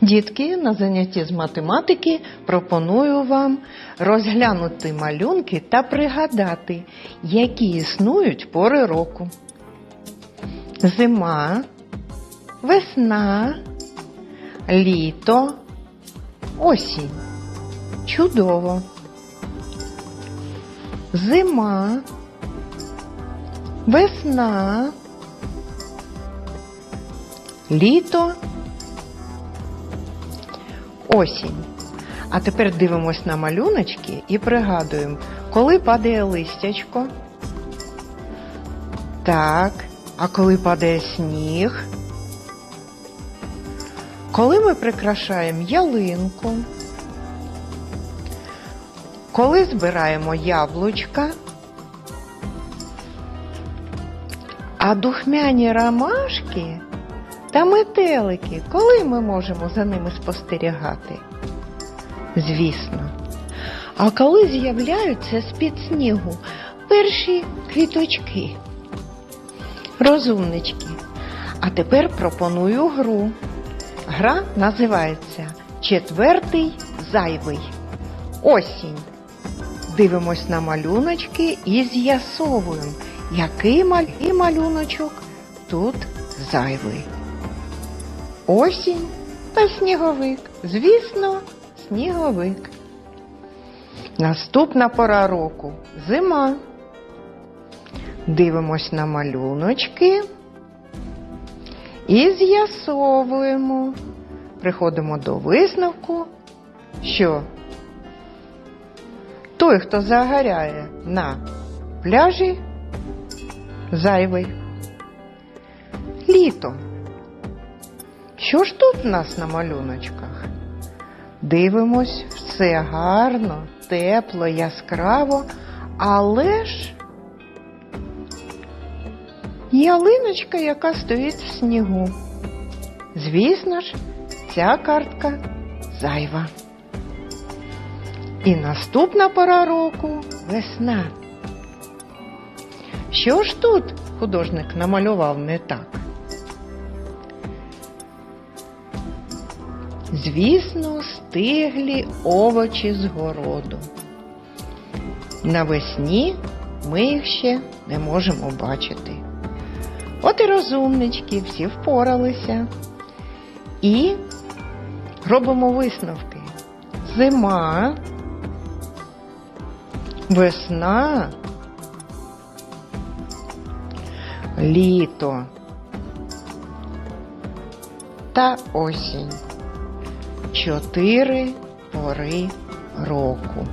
Дітки, на занятті з математики пропоную вам розглянути малюнки та пригадати, які існують пори року. Зима, весна, літо, осінь. Чудово. Зима, весна, літо, осінь. А тепер дивимось на малюночки і пригадуємо, коли падає листячко. Так, а коли падає сніг. Коли ми прикрашаємо ялинку. Коли збираємо яблучка. А духмяні ромашки та метелики, коли ми можемо за ними спостерігати? Звісно. А коли з'являються з-під снігу перші квіточки? Розумнички. А тепер пропоную гру. Гра називається Четвертий зайвий. Осінь. Дивимось на малюночки і з'ясовуємо, який малюночок тут зайвий. Осінь та сніговик. Звісно, сніговик. Наступна пора року зима. Дивимось на малюночки і з'ясовуємо. Приходимо до висновку, що той, хто загоряє на пляжі, зайвий. Літо. Що ж тут в нас на малюночках? Дивимось, все гарно, тепло, яскраво, але ж ялиночка, яка стоїть в снігу. Звісно ж, ця картка зайва. І наступна пора року весна. Що ж тут художник намалював не так? Звісно, стиглі овочі з городу. Навесні ми їх ще не можемо бачити. От і розумнички, всі впоралися. І робимо висновки. Зима, весна, літо та осінь. Чотири пори року.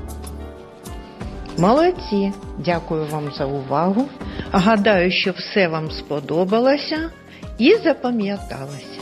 Молодці! Дякую вам за увагу. Гадаю, що все вам сподобалося і запам'яталося.